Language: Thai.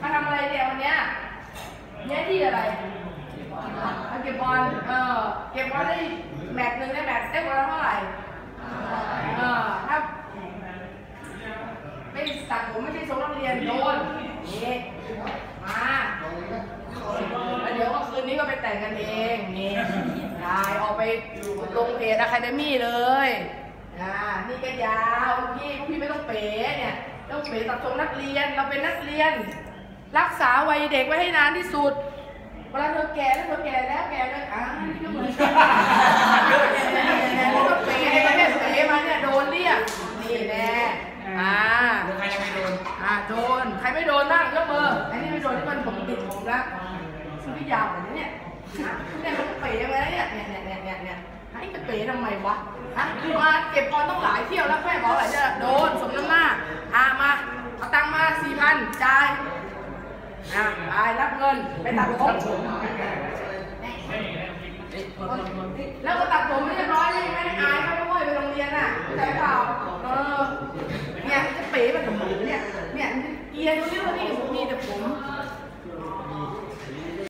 มาทำอะไรเนี่ยวันเนี้ยเนี่ยที่อะไรมาเก็บบอล เออ เก็บบอลได้แมตช์หนึ่งได้แมตช์ได้บอลละเท่าไหร่ เออ ถ้าไม่ตัดผมไม่ใช่ทรงนักเรียนโดนนี่มาแล้วเดี๋ยวก็คืนนี้ก็ไปแต่งกันเองนี่ได้ออกไปลงเพจอะคาเดมี่เลยอ่านี่ก็ยาวพี่พี่ไม่ต้องเป๋เนี่ย ต้องเป๋ตัดทรงนักเรียน เราเป็นนักเรียน รักษาวัยเด็กไว้ให้นานที่สุดเวลาเธอแก่แล้วเธอแก่แล้วแก่แล้วอ่านี่ก็เหมือนกันแล้วก็เป๋มาเนี่ยเป๋มาเนี่ยโดนเรียกนี่แน่อ่าใครยังไม่โดนอ่าโดนใครไม่โดนบ้างยกมือไอ้นี่ไม่โดนที่มันผมติดผมแล้วซึ่งพี่ยาวแบบนี้เนี่ยนะเนี่ยมันเป๋มาแล้วเนี่ยเนี่ยเนี่ยเนี่ยเนี่ยให้จะเป๋ทำไมวะฮะมาเก็บบอลต้องหลายเที่ยวแล้วแม่บอกหลายจะโดนสมน้ำหน้าอ่ามาเอาตังค์มา สี่พันจ่ายอ่าไปรับเงินไปตัดผมแล้วก็ตัดผมไม่เรียบร้อยเลยไม่ได้อายเขาด้วยไปโรงเรียนอะใจเปล่าเออเนี่ยจะเป๋มันกับหมูเนี่ยเนี่ยเอียนตรงนี้ตรงนี้ผมมีแต่ผม